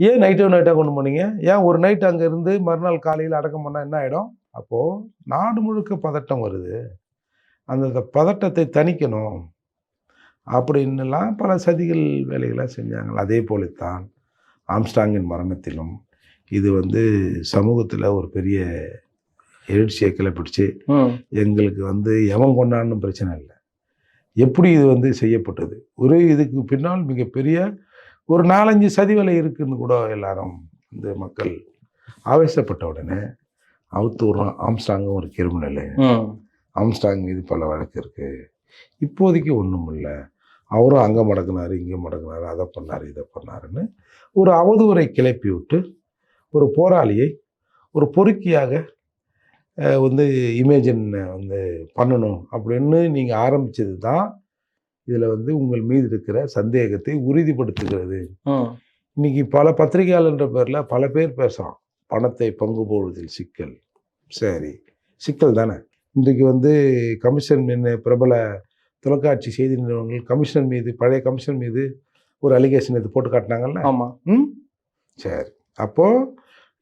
ஏன் நைட்டோ நைட்டாக கொண்டு போனீங்க? ஏன் ஒரு நைட் அங்கே இருந்து மறுநாள் காலையில் அடக்கம் பண்ணால் என்ன ஆகிடும் அப்போது நாடு முழுக்க பதட்டம் வருது. அந்த பதட்டத்தை தணிக்கணும் அப்படின்னுலாம் பல சதிகள் வேலைகளை செஞ்சாங்க. அதே போலத்தான் ஆம்ஸ்டாங்கின் மரணத்திலும். இது வந்து சமூகத்தில் ஒரு பெரிய எழுச்சியை கிளப்பிடுச்சு எங்களுக்கு வந்து எவன் கொண்டாடணும் பிரச்சனை இல்லை. எப்படி இது வந்து செய்யப்பட்டது? ஒரு இதுக்கு பின்னால் மிகப்பெரிய ஒரு நாலஞ்சு சதி வேலை இருக்குன்னு கூட எல்லாரும் இந்த மக்கள் ஆவேசப்பட்ட உடனே அவுத்து ஆம்ஸ்டாங்கும் ஒரு கிரிமினலு ஆம்ஸ்டாங் மீது பல வழக்கு இருக்குது இப்போதைக்கு ஒன்றும் இல்லை. அவரும் அங்கே மடக்குனாரு இங்கே மடக்குனாரு அதை பண்ணார் இதை பண்ணாருன்னு ஒரு அவதூறை கிளப்பி விட்டு ஒரு போராளியை ஒரு பொறுக்கியாக வந்து இமேஜின் வந்து பண்ணணும் அப்படின்னு நீங்கள் ஆரம்பித்தது தான் இதில் வந்து உங்கள் மீது இருக்கிற சந்தேகத்தை உறுதிப்படுத்துகிறது. ம் இன்னைக்கு பல பத்திரிகையாளர்ன்ற பேரில் பல பேர் பேசுகிறான் பணத்தை பங்கு போடுவதில் சிக்கல். சரி. சிக்கல் தானே? இன்றைக்கு வந்து கமிஷன் மீது பிரபல தொலைக்காட்சி செய்தி நிறுவனங்கள் கமிஷன் மீது பழைய கமிஷன் மீது ஒரு அலிகேஷன் இது போட்டு காட்டினாங்கல்ல? ஆமாம் ம்? சரி. அப்போது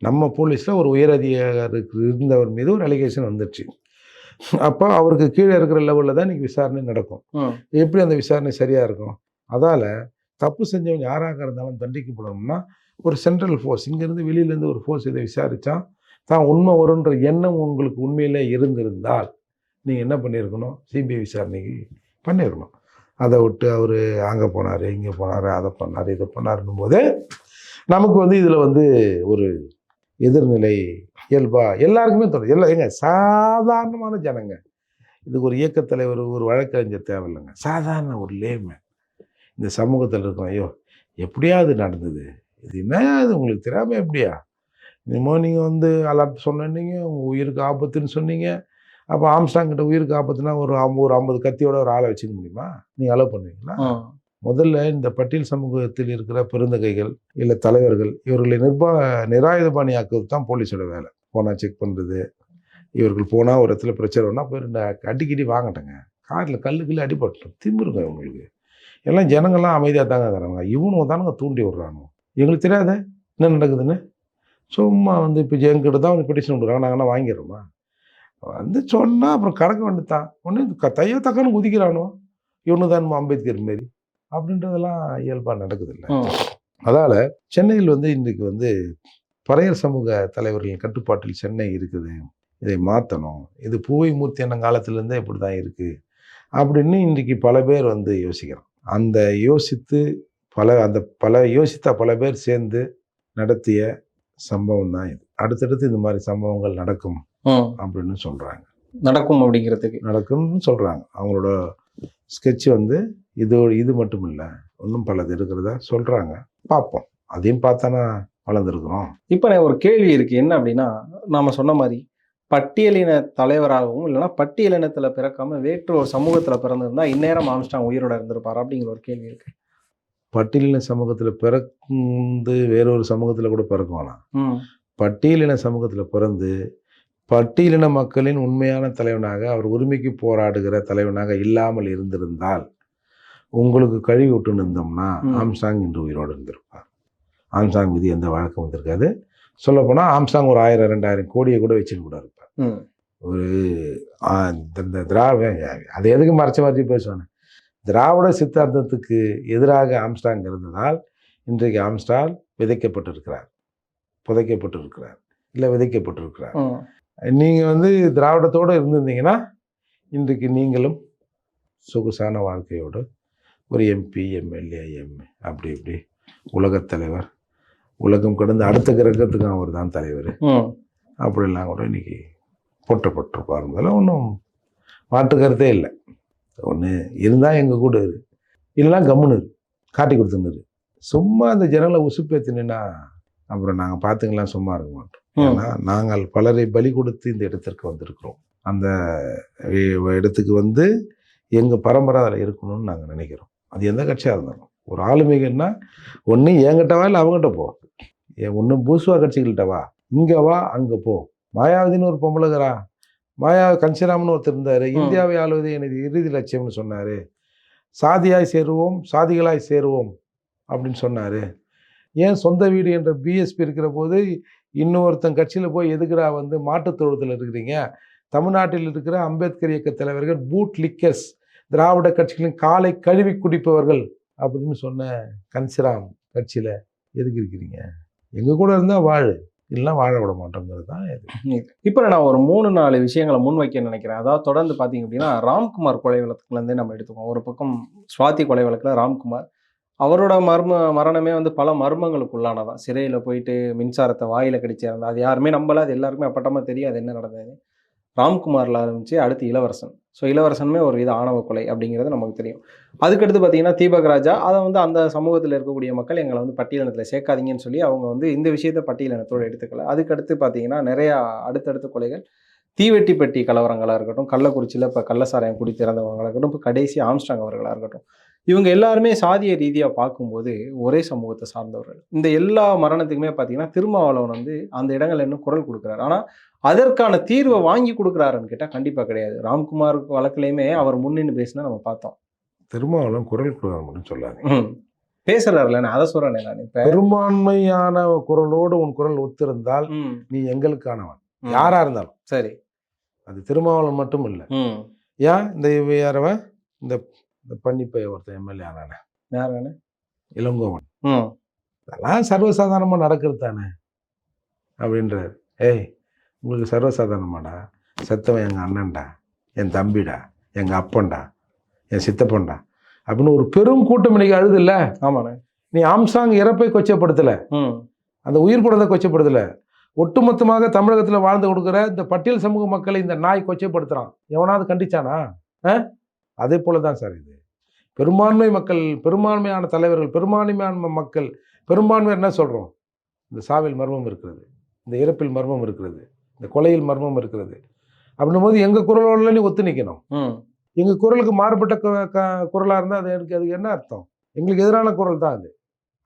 நம்ம போலீஸில் ஒரு உயர் அதிகாரிக்கு இருந்தவர் மீது ஒரு அலிகேஷன் வந்துடுச்சு அப்போ அவருக்கு கீழே இருக்கிற லெவலில் தான் இன்றைக்கி விசாரணை நடக்கும். எப்படி அந்த விசாரணை சரியாக இருக்கும்? அதால் தப்பு செஞ்சவன் யாராக இருந்தாலும் தண்டிக்கப்படணும்னா ஒரு சென்ட்ரல் ஃபோர்ஸ் இங்கேருந்து வெளியிலேருந்து ஒரு ஃபோர்ஸ் இதை விசாரித்தா தான் உண்மை வரும்ன்ற எண்ணம் உங்களுக்கு உண்மையிலே இருந்திருந்தால் நீங்கள் என்ன பண்ணியிருக்கணும்? சிபிஐ விசாரணைக்கு பண்ணியிருக்கணும். அதை விட்டு அவர் அங்கே போனார் இங்கே போனார் அதை பண்ணார் இதை பண்ணாருன்னும் போது நமக்கு வந்து இதில் வந்து ஒரு எதிர்நிலை இயல்பா எல்லாருக்குமே தோணும் எல்லாம் ஏங்க சாதாரணமான ஜனங்க. இதுக்கு ஒரு இயக்கத்தலைவர் ஒரு வழக்கறிஞர் தேவையில்லைங்க. சாதாரண ஒரு லேமை இந்த சமூகத்தில் இருக்கோம் ஐயோ எப்படியாவது நடந்தது? இது என்ன இது உங்களுக்கு தெரியாமல் எப்படியா? இனிமோ நீங்கள் வந்து அலர்ட் சொன்னீங்க உங்கள் உயிருக்கு ஆபத்துன்னு சொன்னீங்க. அப்போ ஆம்ஸ்டாங் கிட்ட உயிருக்கு ஆபத்துனா ஒரு ஐம்பது ஒரு ஐம்பது கத்தியோட ஒரு ஆளை வச்சுக்க முடியுமா? நீங்கள் அலோவ் பண்ணுவீங்களா? முதல்ல இந்த பட்டியல் சமூகத்தில் இருக்கிற பெருந்தகைகள் இல்லை தலைவர்கள் இவர்களை நிர்பா நிராயுதபாணியாக்குவது தான் போலீஸோட வேலை. போனால் செக் பண்ணுறது இவர்கள் போனால் ஒரு இடத்துல பிரச்சனை போய் ரெண்டு அடிக்கடி வாங்கட்டேங்க. காரில் கல்லுக்குள்ளே அடிபட்டோம் திமிருங்க இவங்களுக்கு. எல்லாம் ஜனங்கள்லாம் அமைதியாக தாங்க இருக்கிறாங்க. இவனுங்க தானுங்க தூண்டி விடுறானு எங்களுக்கு தெரியாத? என்ன நடக்குதுன்னு? சும்மா வந்து இப்போ எங்கிட்ட தான் வந்து பெட்டிஷன் கொடுக்குறாங்க. நாங்கள் வாங்கிடுறோமா? வந்து சொன்னால் அப்புறம் கடக்க வேண்டியதான் ஒன்று தையோ தக்கன்னு குதிக்கிறானோ இவனு தான் அம்பேத்கர் மாரி. அப்படின்றதெல்லாம் இயல்பாக நடக்குது இல்லை. அதால் சென்னையில் வந்து இன்றைக்கு வந்து பறையர் சமூக தலைவர்களின் கட்டுப்பாட்டில் சென்னை இருக்குது. இதை மாற்றணும் இது பூவை மூர்த்தி அண்ணன் காலத்திலேருந்தே இப்படி தான் இருக்குது அப்படின்னு இன்றைக்கி பல பேர் வந்து யோசிக்கிறோம் அந்த யோசித்து பல அந்த பல யோசித்த பல பேர் சேர்ந்து நடத்திய சம்பவம் தான் இது. அடுத்தடுத்து இந்த மாதிரி சம்பவங்கள் நடக்கும். அப்படின்னு சொல்கிறாங்க நடக்கும் அப்படிங்கிறதுக்கு. நடக்கும்னு சொல்கிறாங்க அவங்களோட ஸ்கெட்ச் வந்து இது இது மட்டும் இல்லை இன்னும் பலது இருக்கிறதா சொல்கிறாங்க பார்ப்போம் அதையும் பார்த்தானா வளர்ந்துருக்குறோம். இப்போ நான் ஒரு கேள்வி இருக்கு. என்ன அப்படின்னா நாம சொன்ன மாதிரி பட்டியலின தலைவராகவும் இல்லைன்னா பட்டியலினத்துல பிறக்காம வேற்று ஒரு சமூகத்துல பிறந்திருந்தா இந்நேரம் ஆம்ஸ்டாங் உயிரோட இருந்திருப்பார் அப்படிங்கிற ஒரு கேள்வி இருக்கு. பட்டியலின சமூகத்தில் பிறந்து வேறொரு சமூகத்தில் கூட பிறக்க வேணாம். பட்டியலின சமூகத்தில் பிறந்து பட்டியலின மக்களின் உண்மையான தலைவனாக அவர் உரிமைக்கு போராடுகிற தலைவனாக இல்லாமல் இருந்திருந்தால் உங்களுக்கு கழுவி விட்டு ம். ஆம்சாங் இன்று உயிரோடு இருந்திருப்பார். ஆம்சாங் மீது எந்த வழக்கம் வந்திருக்காது. சொல்லப்போனால் ஆம்சாங் ஒரு ஆயிரம் ரெண்டாயிரம் கோடியை கூட வச்சுட்டு கூட இருப்பார். ஒரு இந்த- திராவிட அது எதுக்கு மறைச்ச மாதிரி பேசுவானே? திராவிட சித்தாந்தத்துக்கு எதிராக ஆம்ஸ்டாங் இருந்ததால் இன்றைக்கு ஆம்ஸ்டாங் விதைக்கப்பட்டிருக்கிறார். புதைக்கப்பட்டிருக்கிறார். இல்லை விதைக்கப்பட்டிருக்கிறார். நீங்கள் வந்து திராவிடத்தோடு இருந்திருந்தீங்கன்னா இன்றைக்கு நீங்களும் சொகுசான வாழ்க்கையோடு ஒரு எம்பி எம்எல்ஏ எம்ஏ அப்படி இப்படி உலகத் தலைவர் உலகம் கடந்து அடுத்த கிரகத்துக்கு அவர் தான் தலைவர். அப்படிலாம் கூட இன்னைக்கு போற்றப்பட்டிருப்பாருந்தாலும் ஒன்றும் மாற்று கருத்தே இல்லை. ஒன்று இருந்தால் எங்கள் கூட இரு. இல்லைனா கம்முன்னு காட்டி கொடுத்துன்னு சும்மா அந்த ஜனங்களை உசுப்பேத்தினா அப்புறம் நாங்கள் பார்த்துக்கலாம் சும்மா இருக்க மாட்டோம். ஏன்னா நாங்கள் பலரை பலி கொடுத்து இந்த இடத்திற்கு வந்திருக்கிறோம். அந்த இடத்துக்கு வந்து எங்கள் பரம்பரை அதில் இருக்கணும்னு நாங்கள் நினைக்கிறோம். அது எந்த கட்சியாக இருந்தாலும். ஒரு ஆளுமைகள்னா ஒன்று என்கிட்ட வா இல்லை அவங்ககிட்ட போ. ஒன்று பூசுவா கட்சிகள்கிட்ட வா. இங்கே வா அங்கே போ. மாயாவதின்னு ஒரு பொம்பளைகிறா மாயா கன்சிராமன் ஒருத்தர் இருந்தார். இந்தியாவை ஆளுவது எனது இறுதி லட்சியம்னு சொன்னார். சாதியாய் சேருவோம் சாதிகளாய் சேருவோம் அப்படின்னு சொன்னார். ஏன் சொந்த வீடு என்ற பிஎஸ்பி இருக்கிற போது இன்னொருத்தன் கட்சியில் போய் எதுக்குடா வந்து மாட்டுத் தொழுத்தில் இருக்கிறீங்க? தமிழ்நாட்டில் இருக்கிற அம்பேத்கர் இயக்க தலைவர்கள் பூட் லிக்கர்ஸ் திராவிட கட்சிகளின் காலை கழுவி குடிப்பவர்கள் அப்படின்னு சொன்ன கன்சிராம் கட்சியில் எதுக்கு இருக்கிறீங்க? எங்கள் கூட இருந்தால் வாழு இல்லைன்னா வாழ விட மாட்டோங்கிறது தான் இது. இப்போ நான் ஒரு மூணு நாலு விஷயங்களை முன்வைக்க நினைக்கிறேன். அதாவது தொடர்ந்து பார்த்தீங்க அப்படின்னா ராம்குமார் கொலை வழக்குலேருந்தே நம்ம எடுத்துக்கோம் ஒரு பக்கம் சுவாதி கொலை வழக்கில் ராம்குமார் அவரோட மர்ம மரணமே வந்து பல மர்மங்களுக்கு உள்ளானதான் சிறையில் போயிட்டு மின்சாரத்தை வாயில் கடிச்சு இறந்தா அது யாருமே நம்பல அது எல்லாருக்குமே அப்பட்டமாக தெரியாது என்ன நடந்தது ராம்குமாரில் ஆரம்பிச்சு அடுத்து இளவரசன். ஸோ இளவரசனுமே ஒரு வித ஆணவ கொலை அப்படிங்கிறது நமக்கு தெரியும். அதுக்கடுத்து பார்த்தீங்கன்னா தீபக் ராஜா அதை வந்து அந்த சமூகத்தில் இருக்கக்கூடிய மக்கள் எங்களை வந்து பட்டியலினத்தில் சேர்க்காதீங்கன்னு சொல்லி அவங்க வந்து இந்த விஷயத்தை பட்டியலினத்தோடு எடுத்துக்கல. அதுக்கடுத்து பார்த்தீங்கன்னா நிறையா அடுத்தடுத்த கொலைகள். தீவெட்டி பெட்டி கலவரங்களாக இருக்கட்டும் கள்ளக்குறிச்சியில் இப்போ கள்ளசாராயம் குடித்திறந்தவங்களாக இருக்கட்டும் இப்போ கடைசி ஆம்ஸ்டாங் அவர்களாக இருக்கட்டும். இவங்க எல்லாருமே சாதிய ரீதியாக பார்க்கும்போது ஒரே சமூகத்தை சார்ந்தவர்கள். இந்த எல்லா மரணத்துக்குமே பார்த்தீங்கன்னா திருமாவளவன் வந்து அந்த இடங்கள்ல இன்னும் குரல் கொடுக்குறாரு. ஆனால் அதற்கான தீர்வை வாங்கி கொடுக்குறாருன்னு கேட்டால் கண்டிப்பாக கிடையாது. ராம்குமார் வழக்குலையுமே அவர் முன்னின்னு பேசினா நம்ம பார்த்தோம். திருமாவளவன் குரல் கொடுக்க மட்டும் சொல்லாது ம். பேசுறாருல நான் அதை சொல்றேனே நான் இப்ப. பெரும்பான்மையான குரலோடு உன் குரல் ஒத்திருந்தால் நீ எங்களுக்கானவன். யாரா இருந்தாலும். சரி. அது திருமாவளவன் மட்டும் இல்லை. ஏன் இந்த இவ யாரவன் இந்த இந்த பன்னிப்பை ஒருத்தன் எம்எல்ஏ ஆனானே. யார் வேணும் இளங்கோவன். ம் அதெல்லாம் சர்வசாதாரணமாக நடக்கிறது தானே? அப்படின்றார். ஏய் உங்களுக்கு சர்வசாதாரணமாடா? செத்தவன் எங்கள் அண்ணன்டா என் தம்பிடா எங்கள் அப்பன்டா என் சித்தப்பன்டா அப்படின்னு ஒரு பெரும் கூட்டம் இன்னைக்கு அழுதுல்ல? ஆமாண்ணே. நீ ஆம்சாங் இறப்பை கொச்சப்படுத்தலை? ம். அந்த உயிர் குழந்தை கொச்சப்படுத்தலை? ஒட்டுமொத்தமாக தமிழகத்தில் வாழ்ந்து கொடுக்குற இந்த பட்டியல் சமூக மக்களை இந்த நாய் கொச்சைப்படுத்துகிறான் எவனாவது கண்டிச்சானா? ஆ? அதே போல தான் சார் இது. பெரும்பான்மை மக்கள் பெரும்பான்மையான தலைவர்கள் பெரும்பான்மையான மக்கள் பெரும்பான்மை என்ன சொல்கிறோம் இந்த சாவில் மர்மம் இருக்கிறது இந்த இறப்பில் மர்மம் இருக்கிறது இந்த கொலையில் மர்மம் இருக்கிறது. அப்படின்னும் போது எங்கள் குரலோட நீ ஒத்து நிற்கணும் எங்கள் குரலுக்கு மாறுபட்ட குரலாக இருந்தால் அது எனக்கு அதுக்கு என்ன அர்த்தம்? எங்களுக்கு எதிரான குரல் தான் அது.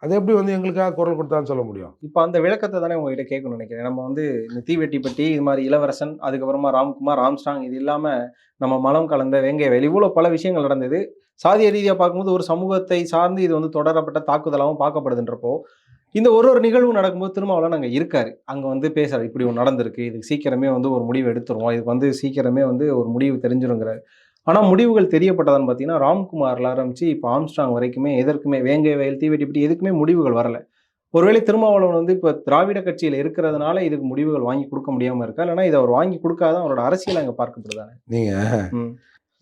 அது எப்படி வந்து எங்களுக்காக குரல் கொடுத்தான்னு சொல்ல முடியும்? இப்போ அந்த விளக்கத்தை தானே உங்ககிட்ட கேட்கணும்னு நினைக்கிறேன். நம்ம வந்து இந்த தீவெட்டி பெட்டி இது மாதிரி இளவரசன் அதுக்கப்புறமா ராம்குமார் ராம்ஸ்டாங் இது இல்லாமல் நம்ம மலம் கலந்த வேங்கை வேலி இவ்வளோ பல விஷயங்கள் நடந்தது. சாதிய ரீதியாக பார்க்கும்போது ஒரு சமூகத்தை சார்ந்து இது வந்து தொடரப்பட்ட தாக்குதலாகவும் பார்க்கப்படுதுன்றப்போ இந்த ஒரு ஒரு நிகழ்வு நடக்கும்போது திருமாவளவன் அங்கே இருக்காரு. அங்கே வந்து பேசுறாரு இப்படி ஒன்று நடந்திருக்கு இதுக்கு சீக்கிரமே வந்து ஒரு முடிவு எடுத்துருவோம். இதுக்கு வந்து சீக்கிரமே வந்து ஒரு முடிவு தெரிஞ்சிருங்கிறாரு ஆனால் முடிவுகள் தெரியப்பட்டதான்னு பார்த்தீங்கன்னா ராம்குமார்ல ஆரம்பிச்சு இப்போ ஆம்ஸ்டாங் வரைக்குமே எதற்குமே வேங்கை வயல் தீவெட்டி இப்படி எதுக்குமே முடிவுகள் வரல. ஒருவேளை திருமாவளவன் வந்து இப்போ திராவிட கட்சியில் இருக்கிறதுனால இதுக்கு முடிவுகள் வாங்கி கொடுக்க முடியாம இருக்கா? இல்லைன்னா இதை அவர் வாங்கி கொடுக்காதான் அவரோட அரசியல் அங்கே பார்க்கப்படுதானே? நீங்கள்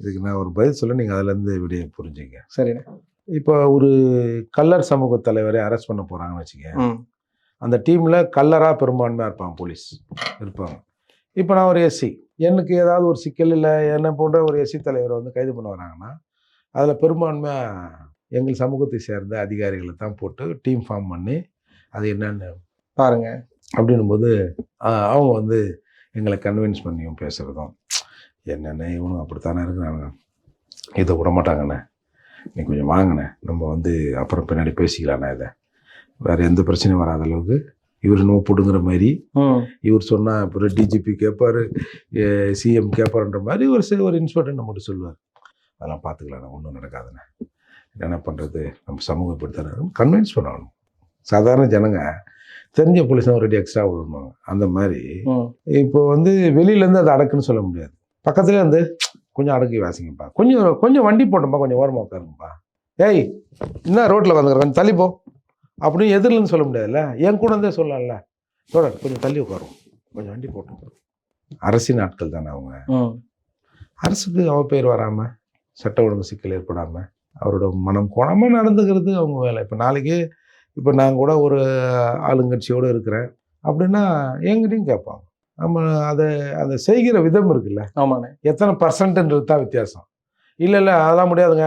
இதுக்கு நான் ஒரு பதில் சொல்ல நீங்கள் அதுலேருந்து விடைய புரிஞ்சுங்க. சரிண்ணே. இப்போ ஒரு கல்லர் சமூக தலைவரை அரெஸ்ட் பண்ண போகிறாங்கன்னு வச்சுக்க அந்த டீமில் கல்லராக பெரும்பான்மையாக இருப்பாங்க போலீஸ் இருப்பாங்க. இப்போ நான் ஒரு எஸ்சி எனக்கு ஏதாவது ஒரு சிக்கல் இல்லை என்னை போன்ற ஒரு எஸ்சி தலைவரை வந்து கைது பண்ண வராங்கன்னா அதில் பெரும்பான்மையாக எங்கள் சமூகத்தை சேர்ந்த அதிகாரிகளை தான் போட்டு டீம் ஃபார்ம் பண்ணி அது என்னன்னு பாருங்க. அப்படின்னும்போது ஆஹ், அவங்க வந்து எங்களை கன்வின்ஸ் பண்ணியும் பேசுகிறதும் என்னென்ன இவனும் அப்படித்தானே இருக்கிறானுங்க? இதை விட மாட்டாங்கண்ணே நீ கொஞ்சம் வாங்கண்ணே. நம்ம வந்து அப்புறம் பின்னாடி பேசிக்கலாண்ணே இதை. வேறு எந்த பிரச்சனையும் வராத அளவுக்கு இவர் நம்ம பிடுங்குற மாதிரி இவர் சொன்னால் அப்புறம் டிஜிபி கேட்பாரு சிஎம் கேட்பாருன்ற மாதிரி ஒரு சி- ஒரு இன்ஸ்பெக்டர் நம்மகிட்ட சொல்லுவார். அதெல்லாம் பார்த்துக்கலாண்ணே. ஒன்றும் நடக்காதுண்ணே. என்ன பண்ணுறது நம்ம சமூகம் இப்படித்தானே கன்வின்ஸ் பண்ணணும். சாதாரண ஜனங்க தெரிஞ்ச போலீஸ் ஒரு ரெடி எக்ஸ்ட்ரா விடணும் அந்த மாதிரி இப்போ வந்து வெளியிலேருந்து அதை அடக்குன்னு சொல்ல முடியாது. பக்கத்துலேயே வந்து கொஞ்சம் அடக்கி வாசிங்கப்பா. கொஞ்சம் கொஞ்சம் வண்டி போட்டோம்ப்பா கொஞ்சம் ஓரமாக உட்காருங்கப்பா ஏய் என்ன ரோட்டில் வந்துக்கிறேன் கொஞ்சம் தள்ளி போ. அப்படின்னு எதிரிலன்னு சொல்ல முடியாதுல்ல? என் கூட இருந்தே சொல்லலாம்ல? தோழர் கொஞ்சம் தள்ளி உட்காரும் கொஞ்சம் வண்டி போட்டோம். அரசின் ஆட்கள் தானே அவங்க. அரசுக்கு அவ பேர் வராமல் சட்ட ஒழுங்கு சிக்கல் ஏற்படாமல் அவரோட மனம் கோணாமல் நடந்துக்கிறது அவங்க வேலை. இப்போ நாளைக்கு இப்போ நான் கூட ஒரு ஆளுங்கட்சியோடு இருக்கிறேன். அப்படின்னா என்கிட்டையும் கேட்பாங்க. நம்ம அதை அதை செய்கிற விதம் இருக்குல்ல? ஆமாண்ணே எத்தனை பர்சன்ட்ன்றது தான் வித்தியாசம். இல்லை இல்லை அதெல்லாம் முடியாதுங்க.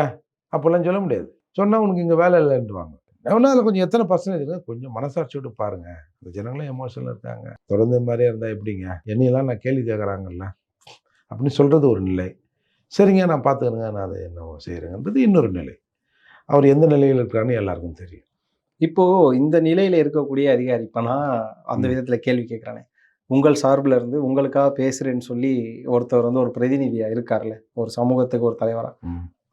அப்படிலாம் சொல்ல முடியாது. சொன்னால் உனக்கு இங்கே வேலை இல்லைன்ட்டுவாங்க ஒன்றும் அதில் கொஞ்சம் எத்தனை பர்சன்டேஜ் கொஞ்சம் மனசாட்சி விட்டு பாருங்க. இந்த ஜனங்களும் எமோஷனில் இருக்காங்க. தொடர்ந்து மாதிரியே இருந்தால் எப்படிங்க? என்னையெல்லாம் நான் கேள்வி கேட்குறாங்கல்ல? அப்படின்னு சொல்கிறது ஒரு நிலை. சரிங்க நான் பார்த்துக்கிறேங்க நான் அதை என்ன செய்கிறேங்கிறது இன்னொரு நிலை. அவர் எந்த நிலையில் இருக்கிறான்னு எல்லாருக்கும் தெரியும். இப்போ இந்த நிலையில இருக்கக்கூடிய அதிகாரி இப்ப நான் அந்த. விதத்துல கேள்வி கேட்கிறேனே. உங்கள் சார்புல இருந்து உங்களுக்காக பேசுறேன்னு சொல்லி ஒருத்தர் வந்து ஒரு பிரதிநிதியா இருக்கார்ல ஒரு சமூகத்துக்கு ஒரு தலைவரா?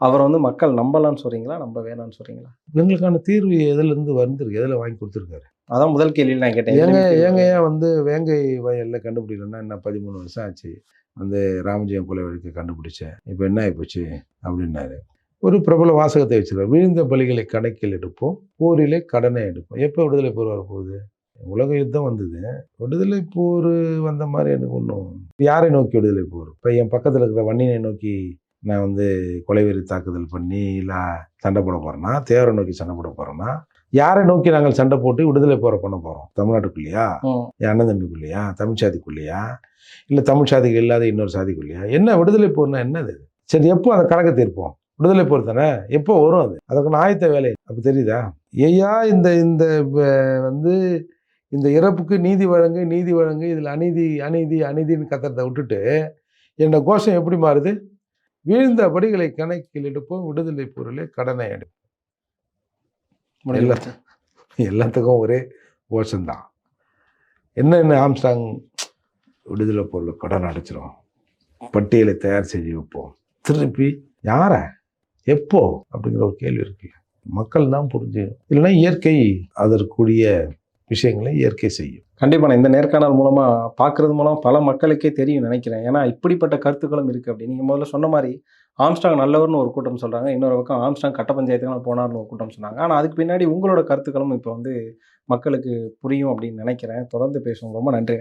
அவர் வந்து மக்கள் நம்பலாம்னு சொல்றீங்களா நம்ப வேணாம்னு சொல்றீங்களா? எங்களுக்கான தீர்வு எதுலேருந்து வந்திருக்கு எதில் வாங்கி கொடுத்துருக்காரு? அதான் முதல் கேள்வியில் நான் கேட்டேன் ஏங்க ஏங்க ஏன் வந்து வேங்கை வயலில் கண்டுபிடிக்கலன்னா என்ன பதிமூணு வருஷம் ஆச்சு வந்து ராமஜெயம் கொலை வழக்கு கண்டுபிடிச்சேன் இப்போ என்ன ஆயிப்போச்சு அப்படின்னாரு. ஒரு பிரபல வாசகத்தை வச்சிருக்காரு விழுந்த பலிகளை கணக்கில் எடுப்போம் போரிலே கடனை எடுப்போம் எப்போ விடுதலை போர் வரப்போகுது? உலக யுத்தம் வந்தது. விடுதலை போர் வந்த மாதிரி எனக்கு ஒன்றும் யாரை நோக்கி விடுதலை போர்? இப்போ என் பக்கத்தில் இருக்கிற வன்னியனை நோக்கி நான் வந்து கொலைவெறி தாக்குதல் பண்ணி இல்லை சண்டை போட போகிறேன்னா தேவரை நோக்கி சண்டை போட போகிறேன்னா யாரை நோக்கி நாங்கள் சண்டை போட்டு விடுதலை போரை பண்ண போகிறோம் தமிழ்நாட்டுக்குள்ளேயா? என் அண்ணன் தம்பிக்குள்ளேயா? தமிழ் சாதிக்குள்ளேயா? இல்லை தமிழ் சாதிகள் இல்லாத இன்னொரு சாதிக்குள்ளேயா? என்ன விடுதலை போர்னா என்னது? சரி எப்போ அதை கணக்கு தீர்ப்போம் விடுதலை போர் தானே? எப்போ வரும் அது? அதுக்கு ஆயத்த வேலை. அப்போ தெரியுதா? ஐயா இந்த இந்த வந்து இந்த இறப்புக்கு நீதி வழங்கு நீதி வழங்கு இதில் அநீதி அநீதி அநீதின்னு கத்துறதை விட்டுட்டு என்னோட கோஷம் எப்படி மாறுது? வீழ்ந்த படிகளை கணக்கில் எடுப்போம் விடுதலை பொருளே கடனை எடுப்போம். போச்சு. எல்லாத்துக்கும் ஒரே கோஷம்தான் என்னென்ன ஆம்ஸ்டாங் விடுதலை பொருள் கடன் அடைச்சிரும். பட்டியலை தயார் செஞ்சு வைப்போம். திருப்பி யார? எப்போ? அப்படிங்கிற ஒரு கேள்வி இருக்குல்ல. மக்கள் தான் புரிஞ்சு இல்லைன்னா இயற்கை அதற்குரிய விஷயங்களை இயற்கை செய்யும். கண்டிப்பாக நான் இந்த நேர்காணல் மூலமாக பார்க்கறது மூலம் பல மக்களுக்கே தெரியும் நினைக்கிறேன். ஏன்னா இப்படிப்பட்ட கருத்துக்களும் இருக்குது அப்படி. நீங்கள் முதல்ல சொன்ன மாதிரி ஆம்ஸ்டாங் நல்லவர்னு ஒரு கூட்டம் சொல்கிறாங்க இன்னொரு பக்கம் ஆம்ஸ்டாங் கட்ட பஞ்சாயத்துக்கு போனார்னு ஒரு கூட்டம் சொன்னாங்க. ஆனால் அதுக்கு பின்னாடி உங்களோட கருத்துக்களும் இப்போ வந்து மக்களுக்கு புரியும் அப்படின்னு நினைக்கிறேன். தொடர்ந்து பேசுவோம். ரொம்ப நன்றி.